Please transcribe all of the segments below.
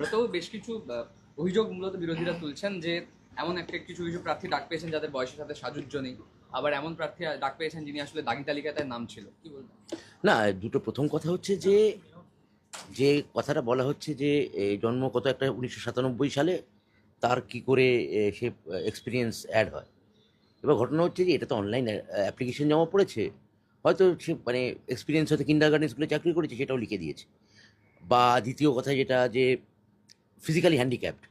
ব্রত বেশ কিছু অভিযোগ মূলত বিরোধীরা তুলছেন যে এমন একটা কিছু কিছু প্রার্থী ডাক পেয়েছেন যাদের বয়সের সাথে সাজুজ্য নেই। আবার এমন প্রার্থী ডাক পেয়েছেন যিনি আসলে দাগি তালিকায় তার নাম ছিল। কি বলবেন? না, দুটো প্রথম কথা হচ্ছে যে যে কথাটা বলা হচ্ছে যে জন্ম কত একটা, উনিশশো সাতানব্বই সালে, তার কি করে সে এক্সপিরিয়েন্স অ্যাড হয়। এবার ঘটনা হচ্ছে যে, এটা তো অনলাইন অ্যাপ্লিকেশন জমা পড়েছে। হয়তো সে মানে এক্সপিরিয়েন্স হয়তো কিন্ডার গার্ডেন স্কুলে চাকরি করেছে, সেটাও লিখে দিয়েছে। বা দ্বিতীয় কথা যেটা, যে ফিজিক্যালি হ্যান্ডিক্যাপড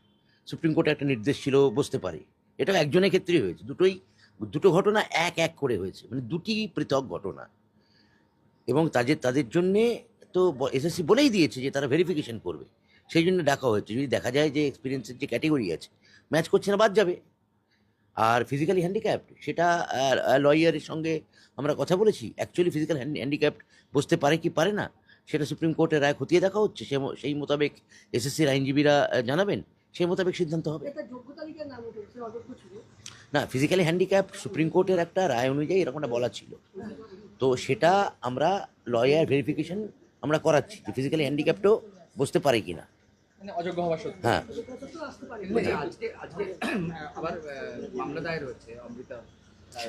সুপ্রিম কোর্টে একটা নির্দেশ ছিল, বসতে পারে। এটা একজনের ক্ষেত্রেই হয়েছে। দুটোই, দুটো ঘটনা এক এক করে হয়েছে। মানে দুটি পৃথক ঘটনা। এবং তাদের তাদের জন্যে তো এসএসসি বলেই দিয়েছে যে তারা ভেরিফিকেশন করবে। সেই জন্য ডাকা হয়েছে। যদি দেখা যায় যে এক্সপিরিয়েন্সের যে ক্যাটেগরি আছে ম্যাচ করছে না, বাদ যাবে। আর ফিজিক্যালি হ্যান্ডিক্যাপ্ট সেটা লয়ারের সঙ্গে আমরা কথা বলেছি। অ্যাকচুয়ালি ফিজিক্যাল হ্যান্ডিক্যাপ্ট বসতে পারে কি পারে না? সেটা সুপ্রিম কোর্টের রায় খতিয়ে দেখা হচ্ছে। সে সেই মোতাবেক এসএসসির আইনজীবীরা জানাবেন সেই মোতাবেক সিদ্ধান্ত হবে। না ফিজিক্যালি হ্যান্ডিক্যাপ সুপ্রিম কোর্টের একটা রায় অনুযায়ী এরকমটা বলা ছিল। তো সেটা আমরা লয়ার ভেরিফিকেশন আমরা করাচ্ছি যে ফিজিক্যালি হ্যান্ডিক্যাপটাও বসতে পারে কি না মানে অযোগ্য হওয়া সত্ত্বেও। হ্যাঁ। যোগ্যতা তো আসতে পারে। কিন্তু এই আজকে আজকে আবার মামলা দায়ের হচ্ছে অমৃতা।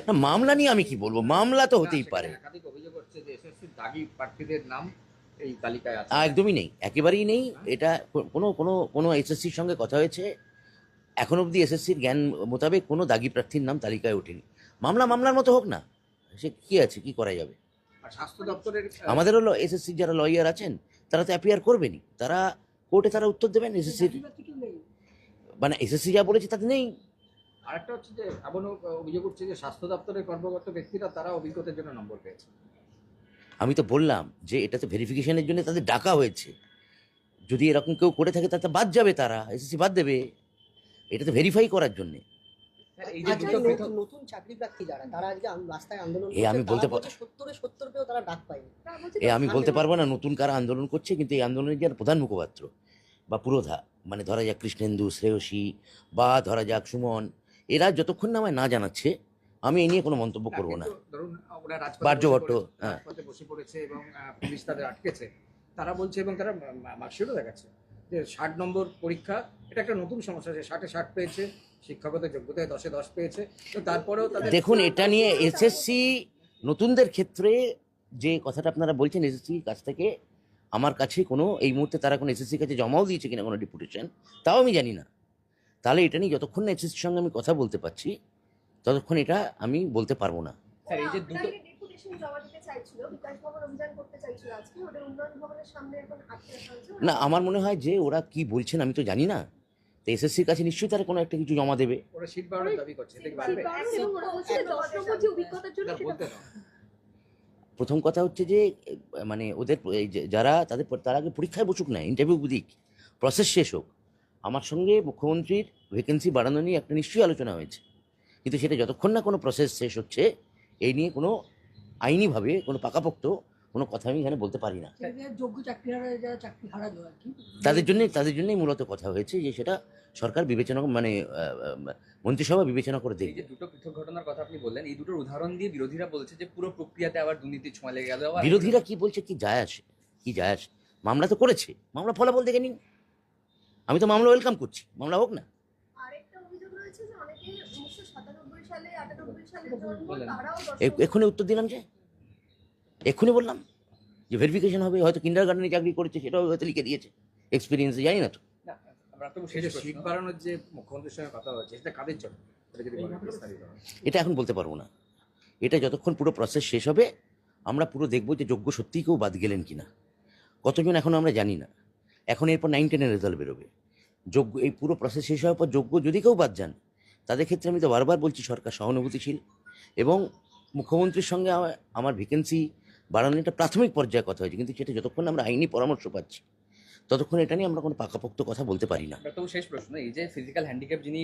না মামলা নিয়ে আমি কি বলব? মামলা তো হতেই পারে। একাধিক অভিযোগ হচ্ছে যে এসএসসি দাগি প্রার্থীদের নাম এই তালিকায় আছে? একদমই নেই একেবারেই নেই। এটা কোনো কোনো কোনো এসএসসির সঙ্গে কথা হয়েছে। এখন অবধি এসএসসির জ্ঞান মোতাবেক কোনো দাগি প্রার্থীর নাম তালিকায় ওঠেনি। মামলা মামলার মতো হোক না সে কি আছে কি করা যাবে? স্বাস্থ্য দপ্তরের আমাদের হলো এসএসসির যারা লয়ার আছেন তারা তো অ্যাপিয়ার করবেনই। তারা কোর্টে তারা উত্তর দেবেন এসএসসির। মানে এসএসসি যা বলেছে তাতে নেই। আরেকটা হচ্ছে যে এমন অভিযোগ উঠছে যে স্বাস্থ্য দপ্তরের কর্মকর্তা ব্যক্তিরা তারা অভিজ্ঞতার জন্য নম্বর পেয়েছে আমি তো বললাম যে এটা তো ভেরিফিকেশনের জন্য তাদের ডাকা হয়েছে। যদি এরকম কেউ করে থাকে তাতে বাদ যাবে তারা এসএসসি বাদ দেবে। এটা তো ভেরিফাই করার জন্য। এই যে আজকে দুটো পৃথক নতুন- নতুন চাকরি প্রার্থী যারা তারা আজকে আম- রাস্তায় আন্দোলন এ আমি বলতে এ আমি বলতে পারব না নতুন কারা আন্দোলন করছে কিন্তু এই আন্দোলনের যারা প্রধান মুখপাত্র বা পুরোধা মানে ধরা যাক কৃষ্ণেন্দু শ্রেয়সী বা ধরা যাক সুমন এরা যতক্ষণ না আমায় না জানাচ্ছে আমি এ নিয়ে কোনো মন্তব্য করব না। বাহ্য ভট্ট, হ্যাঁ। বসে পড়েছে এবং পুলিশ তাদের আটকেছে। তারা বলছে এবং তারা মার্কশিটও দেখাচ্ছে যে ষাট নম্বর পরীক্ষা এটা একটা নতুন সমস্যা আছে ষাটে ষাট পেয়েছে শিক্ষাগত যোগ্যতায় দশে দশ পেয়েছে তো তারপরেও দেখুন এটা নিয়ে এসএসসি নতুনদের ক্ষেত্রে যে কথাটা আপনারা বলছেন এসএসসি কাছ থেকে আমার কাছে কোনো এই মুহূর্তে তারা কোনো এসএসসির কাছে জমাও দিয়েছে কিনা কোনো ডিপুটেশন তাও আমি জানি না। তাহলে এটা নিয়ে যতক্ষণ না এসএসসির সঙ্গে আমি কথা বলতে পারছি ততক্ষণ এটা আমি বলতে পারব না। স্যার এই যে দুটো ডেপুটেশন জমা দিতে চাইছিল বিকাশ ভবন অভিযান করতে চাইছিল আজকে ওদের উন্নয়ন ভবনের সামনে এখন আটকে রাখা হয়েছে। না আমার মনে হয় যে ওরা কি বলছেন আমি তো জানি না। তো এসএসসির কাছে নিশ্চয়ই তারা কোনো একটা কিছু জমা দেবে। প্রথম কথা হচ্ছে যে মানে ওদের এই যে যারা তাদের তার আগে পরীক্ষায় বসুক না ইন্টারভিউ দিক প্রসেস শেষ হোক। আমার সঙ্গে মুখ্যমন্ত্রীর ভ্যাকেন্সি বাড়ানো নিয়ে একটা নিশ্চয়ই আলোচনা হয়েছে। কিন্তু সেটা যতক্ষণ না কোনো প্রসেস শেষ হচ্ছে এই নিয়ে কোনো আইনিভাবে কোনো পাকাপোক্ত কোনো কথা আমি এখানে বলতে পারি না। তাদের জন্যই তাদের জন্যই মূলত কথা হয়েছে যে সেটা সরকার বিবেচনা মানে মন্ত্রিসভা বিবেচনা করে এই দেখবে যে দুটো পৃথক ঘটনার কথা আপনি বললেন এই দুটোর উদাহরণ দিয়ে বিরোধীরা বলছে যে পুরো প্রক্রিয়াতে আবার দুর্নীতি ছোঁয়া লেগে গেল বিরোধীরা কি বলছে কি যায় আসে কি যায় আসে? মামলা তো করেছে মামলা ফলাফল দেখে নিন। আমি তো মামলা ওয়েলকাম করছি মামলা হোক না। অভিযোগ রয়েছে যে অনেকে উনিশশো সাতানব্বই সালে আটানব্বই সালে জন্ম তারাও এক্ষুনি উত্তর দিলাম যে? এক্ষুনি বললাম যে ভেরিফিকেশন হবে হয়তো কিন্ডার গার্ডেনে চাকরি করেছে সেটাও হয়তো লিখে দিয়েছে। এক্সপিরিয়েন্স জানি না তো। না, আমরা তো শেষ সিট বাড়ানোর যে মুখ্যমন্ত্রীর সঙ্গে কথা হচ্ছে সেটা এটা হয়। এখন বলতে পারব না। এটা যতক্ষণ পুরো প্রসেস শেষ হবে আমরা পুরো দেখব যে যোগ্য সত্যিই কেউ বাদ গেলেন কিনা। কতজন এখনও আমরা জানি না। এখন এরপর নাইন টেনের রেজাল্ট বেরোবে। যোগ্য, এই পুরো প্রসেস শেষ হওয়ার পর যোগ্য যদি কেউ বাদ যান, তাদের ক্ষেত্রে আমি তো বারবার বলছি সরকার সহানুভূতিশীল এবং মুখ্যমন্ত্রীর সঙ্গে আমার- ভ্যাকেন্সি বাড়ানোর একটা প্রাথমিক পর্যায়ে কথা হয়েছে, কিন্তু সেটা যতক্ষণ আমরা আইনি পরামর্শ পাচ্ছি। ততক্ষণ এটা নিয়ে আমরা কোনো পাকাপোক্ত কথা বলতে পারি না। তবু শেষ প্রশ্ন এই যে ফিজিক্যাল হ্যান্ডিক্যাপ যিনি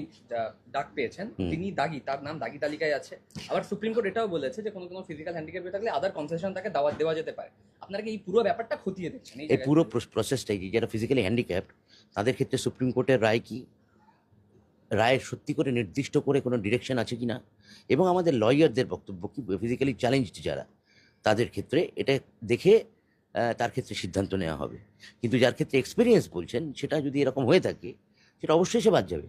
ডাক পেয়েছেন তিনি দাগি তার নাম দাগি তালিকায় আছে। আবার সুপ্রিম কোর্ট এটাও বলেছে যে কোনো কোনো ফিজিক্যাল হ্যান্ডিক্যাপ থাকলে আদার কনসেশন তাকে দাওয়াত দেওয়া যেতে পারে। আপনারা কি এই পুরো ব্যাপারটা খতিয়ে দেখছেন এই? পুরো প্রসেসটাই কি যারা ফিজিক্যালি হ্যান্ডিক্যাপ্ট তাদের ক্ষেত্রে সুপ্রিম কোর্টের রায় কি? রায় সত্যি করে নির্দিষ্ট করে কোনো ডিরেকশন আছে কি না এবং আমাদের লয়ারদের বক্তব্য কি? ফিজিক্যালি চ্যালেঞ্জড যারা তাদের ক্ষেত্রে এটা দেখে তার ক্ষেত্রে সিদ্ধান্ত নেওয়া হবে। কিন্তু যার ক্ষেত্রে এক্সপিরিয়েন্স বলছেন, সেটা যদি এরকম হয়ে থাকে, সেটা অবশ্যই সে বাদ যাবে।